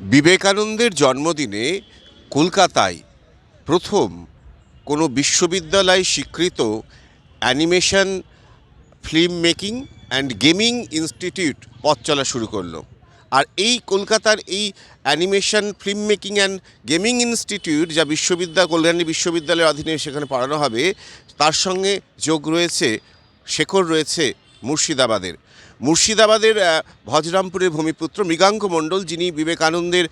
বিবেকানন্দের জন্মদিনে কলকাতায় প্রথম কোনো বিশ্ববিদ্যালয় স্বীকৃত animation, film making and gaming institute পথ চলা শুরু করল। আর এই কলকাতার এই animation, film making and gaming institute যা বিশ্ববিদ্যালয় কল্যাণী বিশ্ববিদ্যালয়ের অধীনে সেখানে পড়ানো হবে, তার সঙ্গে যোগ রয়েছে, শেখর রয়েছে মুর্শিদাবাদের। মুর্শিদাবাদের ভজরামপুরের ভূমিপুত্র মৃগাঙ্ক মণ্ডল, যিনি বিবেকানন্দের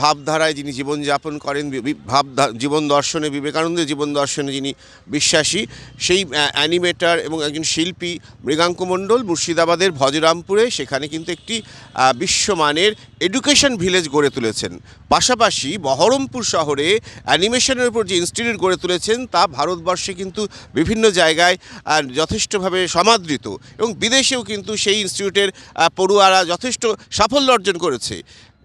ভাবধারায় যিনি জীবনযাপন করেন ভাব জীবন দর্শনে, বিবেকানন্দের জীবন দর্শনে যিনি বিশ্বাসী, সেই অ্যানিমেটার এবং একজন শিল্পী মৃগাঙ্ক মণ্ডল মুর্শিদাবাদের ভজরামপুরে, সেখানে কিন্তু একটি বিশ্বমানের এডুকেশন ভিলেজ গড়ে তুলেছেন। পাশাপাশি বহরমপুর শহরে অ্যানিমেশনের উপর যে ইনস্টিটিউট গড়ে তুলেছেন, তা ভারতবর্ষে কিন্তু বিভিন্ন জায়গায় যথেষ্টভাবে সমাদৃত এবং বিদেশেও কিন্তু সেই ইনস্টিটিউটের পড়ুয়ারা যথেষ্ট সাফল্য অর্জন করেছে।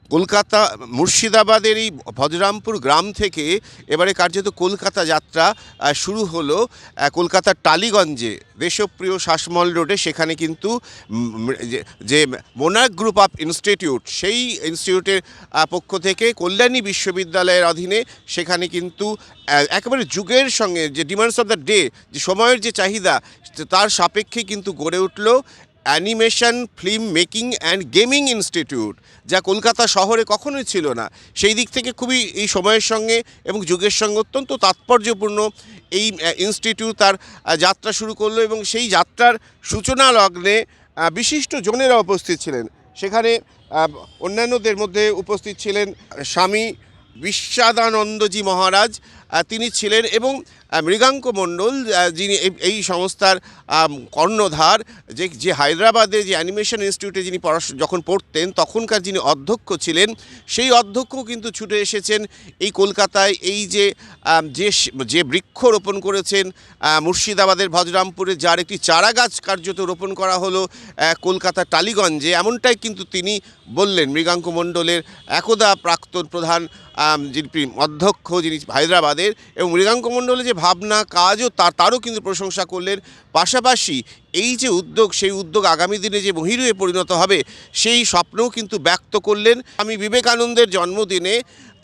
কলকাতা, মুর্শিদাবাদের এই ভজরামপুর গ্রাম থেকে এবারে কার্যত কলকাতা যাত্রা শুরু হলো কলকাতার টালিগঞ্জে। দেশপ্রিয় শাসমল রোডে সেখানে কিন্তু যে- মোনার্ক গ্রুপ অফ ইনস্টিটিউট, সেই ইনস্টিটিউটের পক্ষ থেকে কল্যাণী বিশ্ববিদ্যালয়ের অধীনে সেখানে কিন্তু একেবারে যুগের সঙ্গে যে ডিমান্ডস অফ দ্য ডে, যে সময়ের যে চাহিদা তার সাপেক্ষে কিন্তু গড়ে উঠল। Animation, film making and gaming institute, যা কলকাতা শহরে কখনোই ছিল না। সেই দিক থেকে খুবই এই সময়ের সঙ্গে এবং যুগের সঙ্গে অত্যন্ত তাৎপর্যপূর্ণ এই ইনস্টিটিউট তার যাত্রা শুরু করল এবং সেই যাত্রার সূচনা লগ্নে বিশিষ্ট জনেরা উপস্থিত ছিলেন। সেখানে অন্যান্যদের মধ্যে উপস্থিত ছিলেন স্বামী বিশ্বাদানন্দজি মহারাজ তিনি ছিলেন এবং মৃগাঙ্ক মণ্ডল যিনি এই- সংস্থার কর্ণধার যে যে হায়দ্রাবাদে যে অ্যানিমেশন ইনস্টিটিউটে যিনি পড়াশো যখন পড়তেন তখনকার যিনি অধ্যক্ষ ছিলেন সেই অধ্যক্ষ কিন্তু ছুটে এসেছেন এই কলকাতায়। এই যে যে যে বৃক্ষ রোপণ করেছেন মুর্শিদাবাদের ভজরামপুরে যার একটি চারা গাছ কার্যত রোপণ করা হলো আহ, কলকাতার টালিগঞ্জে এমনটাই কিন্তু তিনি বললেন। মৃগাঙ্ক মণ্ডলের একদা প্রাক্তন প্রধান যিনি অধ্যক্ষ যিনি হায়দ্রাবাদের এবং মৃগাঙ্ক মণ্ডলের যে ভাবনা, কাজও তার, তারও কিন্তু প্রশংসা করলেন। পাশাপাশি এই যে উদ্যোগ, সেই উদ্যোগ আগামী দিনে যে মহিরুয়ে পরিণত হবে, সেই স্বপ্নও কিন্তু ব্যক্ত করলেন। আমি বিবেকানন্দের জন্মদিনে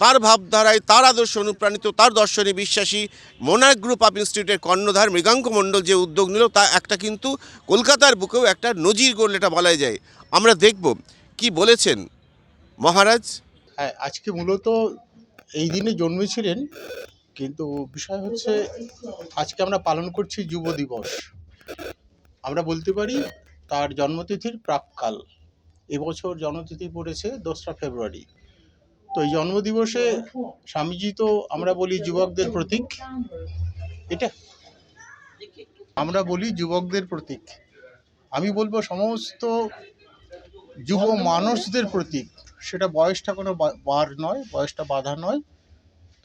তার ভাবধারায় তার আদর্শ অনুপ্রাণিত, তার দর্শনে বিশ্বাসী মোনার্ক গ্রুপ অফ ইনস্টিটিউটের কর্ণধার মৃগাঙ্ক মণ্ডল যে উদ্যোগ নিল, তা একটা কিন্তু কলকাতার বুকেও একটা নজির করলে এটা বলাই যায়। আমরা দেখব কি বলেছেন মহারাজ। হ্যাঁ আজকে মূলত এই দিনে জন্মেছিলেন কিন্তু বিষয় হচ্ছে, আজকে আমরা পালন করছি যুব দিবস। আমরা বলতে পারি, তার জন্মতিথির প্রাককাল। এবছর জন্মতিথি পড়েছে দোসরা ফেব্রুয়ারি। তো এই জন্মদিবসে স্বামীজি তো আমরা বলি যুবকদের প্রতীক। এটা আমরা বলি যুবকদের প্রতীক। আমি বলব সমস্ত যুব মানুষদের প্রতীক। সেটা বয়সটা কোনো বার নয়, বয়সটা বাধা নয়।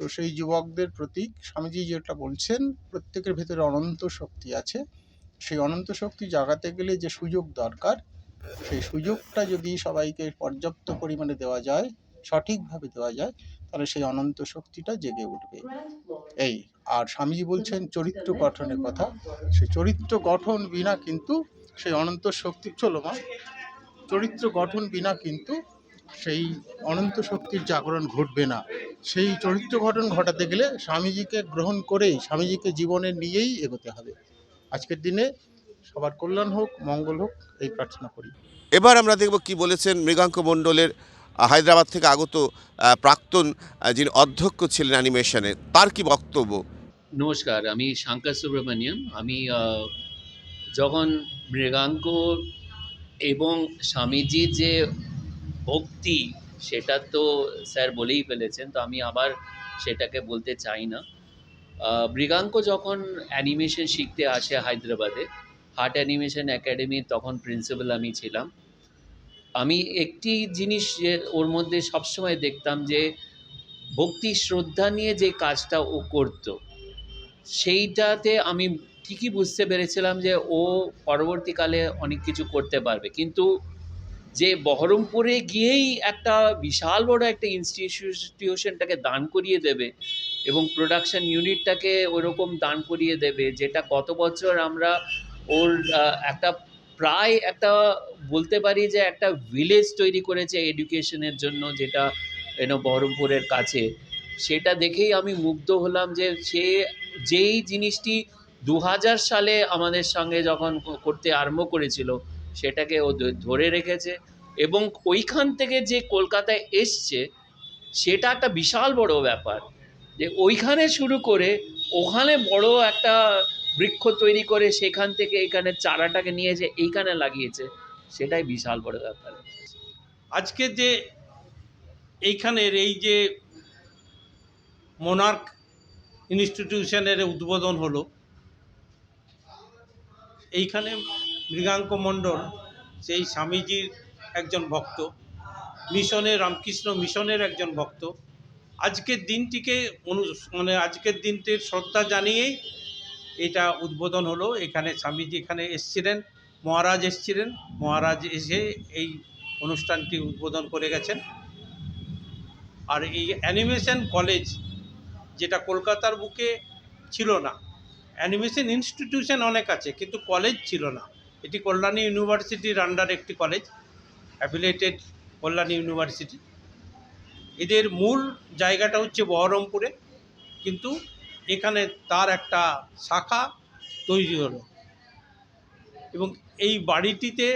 তো সেই যুবকদের প্রতীক স্বামীজি যেটা বলছেন, প্রত্যেকের ভেতরে অনন্ত শক্তি আছে। সেই অনন্ত শক্তি জাগাতে গেলে যে সুযোগ দরকার, সেই সুযোগটা যদি সবাইকে পর্যাপ্ত পরিমাণে দেওয়া যায়, সঠিকভাবে দেওয়া যায়, তাহলে সেই অনন্ত শক্তিটা জেগে উঠবে। এই, আর স্বামীজি বলছেন চরিত্র গঠনের কথা। সেই চরিত্র গঠন বিনা কিন্তু, সেই অনন্ত শক্তি, চলো মা। চরিত্র গঠন বিনা কিন্তু সেই অনন্ত শক্তির জাগরণ ঘটবে না। সেই চরিত্র ঘটন ঘটাতে গেলে স্বামীজিকে গ্রহণ করেই স্বামীজিকে জীবনে নিয়েই এগোতে হবে। আজকের দিনে সবার কল্যাণ হোক মঙ্গল হোক এই প্রার্থনা করি। এবার আমরা দেখব কি বলেছেন মৃগাঙ্ক মণ্ডলের হায়দ্রাবাদ থেকে আগত প্রাক্তন যিনি অধ্যক্ষ ছিলেন অ্যানিমেশনে তার কি বক্তব্য? নমস্কার আমি শঙ্কর সুব্রমণিয়ম। আমি যখন মৃগাঙ্ক এবং স্বামীজির যে ভক্তি, সেটা তো স্যার বলেই ফেলেছেন, তো আমি আবার সেটাকে বলতে চাই না। মৃগাঙ্ক যখন অ্যানিমেশন শিখতে আসে হায়দ্রাবাদে হার্ট অ্যানিমেশন একাডেমি তখন প্রিন্সিপাল আমি ছিলাম। আমি একটি জিনিস যে ওর মধ্যে সবসময় দেখতাম যে, ভক্তি শ্রদ্ধা নিয়ে যে কাজটা ও করতো, সেইটাতে আমি ঠিকই বুঝতে পেরেছিলাম যে ও পরবর্তীকালে অনেক কিছু করতে পারবে। কিন্তু যে বহরমপুরে গিয়েই একটা বিশাল বড় একটা ইনস্টিটিউশনটাকে দান করিয়ে দেবে এবং প্রোডাকশন ইউনিটটাকে ওরকম দান করিয়ে দেবে, যেটা কত বছর আমরা ওর একটা প্রায় একটা বলতে পারি যে একটা ভিলেজ তৈরি করেছে এডুকেশনের জন্য যেটা এনো বহরমপুরের কাছে। সেটা দেখেই আমি মুগ্ধ হলাম যে সে যেই জিনিসটি দু হাজার সালে আমাদের সঙ্গে যখন করতে আরম্ভ করেছিল সেটাকে ও ধরে রেখেছে এবং ওইখান থেকে যে কলকাতায় এসছে, সেটা একটা বিশাল বড় ব্যাপার। যে ওইখানে শুরু করে ওখানে বড় একটা বৃক্ষ তৈরি করে সেখান থেকে এখানে চারাটাকে নিয়ে এসে এইখানে লাগিয়েছে, সেটাই বিশাল বড় ব্যাপার। আজকে যে এইখানের এই যে মোনার্ক ইনস্টিটিউশনের উদ্বোধন হলো, এইখানে মৃগাঙ্ক মণ্ডল, সেই স্বামীজির একজন ভক্ত মিশনের রামকৃষ্ণ মিশনের একজন ভক্ত। আজকের দিনটিকে অনু মানে আজকের দিনটির শ্রদ্ধা জানিয়েই এটা উদ্বোধন হলো। এখানে স্বামীজি এখানে এসছিলেন, মহারাজ এসছিলেন। মহারাজ এসে এই অনুষ্ঠানটি উদ্বোধন করে গেছেন। আর এই অ্যানিমেশন কলেজ যেটা কলকাতার বুকে ছিল না, অ্যানিমেশন ইনস্টিটিউশন অনেক আছে, কিন্তু কলেজ ছিল না। এটি কল্যাণী ইউনিভার্সিটির আন্ডার একটি কলেজ অ্যাফিলিয়েটেড কল্যাণী ইউনিভার্সিটি। এদের মূল জায়গাটা হচ্ছে বহরমপুরে, কিন্তু এখানে তার একটা শাখা তৈরি হলো। এবং এই বাড়িটিতে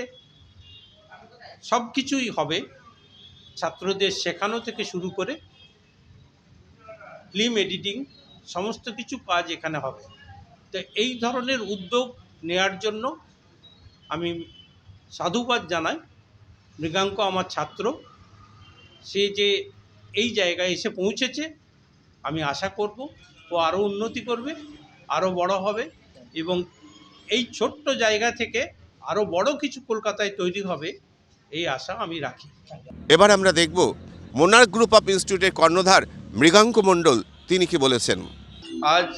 সব কিছুই হবে ছাত্রদের শেখানো থেকে শুরু করে ফিল্ম এডিটিং সমস্ত কিছু কাজ এখানে হবে। তো এই ধরনের উদ্যোগ নেয়ার জন্য আমি সাধুবাদ জানাই। মৃগাঙ্ক আমার ছাত্র। সে যে এই জায়গায় এসে পৌঁছেছে আমি আশা করব ও আরও উন্নতি করবে আরও বড় হবে এবং এই ছোট্ট জায়গা থেকে আরও বড় কিছু কলকাতায় তৈরি হবে এই আশা আমি রাখি। এবার আমরা দেখব মোনার্ক গ্রুপ অফ ইনস্টিটিউটের কর্ণধার মৃগাঙ্ক মণ্ডল তিনি কি বলেছেন? আজ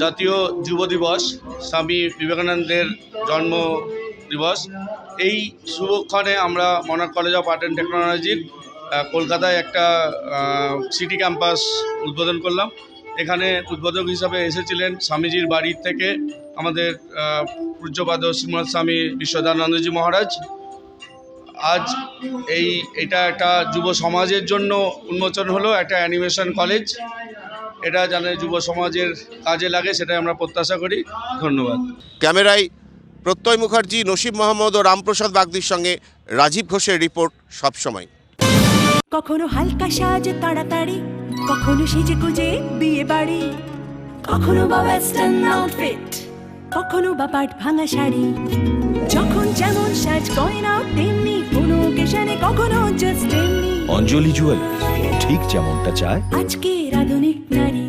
জাতীয় যুব দিবস, স্বামী বিবেকানন্দের জন্ম দিবস। এই শুভক্ষণে আমরা মনার কলেজ অফ আর্ট অ্যান্ড টেকনোলজির কলকাতায় একটা সিটি ক্যাম্পাস উদ্বোধন করলাম। এখানে উদ্বোধক হিসাবে এসেছিলেন স্বামীজির বাড়ির থেকে আমাদের পূজ্যপাদ শ্রীমৎ স্বামী বিশ্বদানন্দজি মহারাজ। আজ এই, এটা একটা যুব সমাজের জন্য উন্মোচন হলো, একটা অ্যানিমেশন কলেজ। এটা জানে যুব সমাজের কাজে লাগে সেটাই আমরা প্রত্যাশা করি। ধন্যবাদ। ক্যামেরায় প্রত্যয় মুখার্জি নসিব মোহাম্মদ ও রামপ্রসাদ বাগদির সঙ্গে রাজীব ঘোষের রিপোর্ট সবসময়। কখনো হালকা সাজে তাড়াতাড়ি কখনো সেজে গুজে বিয়ে বাড়ি কখনো বা ওয়েস্টার্ন আউটফিট কখনো বা পাট ভাঙা শাড়ি যখন যেমন সাজ গয়না তেমনি কোনো ওকেশনে কখনো জাস্ট এমনি অঞ্জলি জুয়েলার্স ঠিক যেমনটা চায়। আজকের night.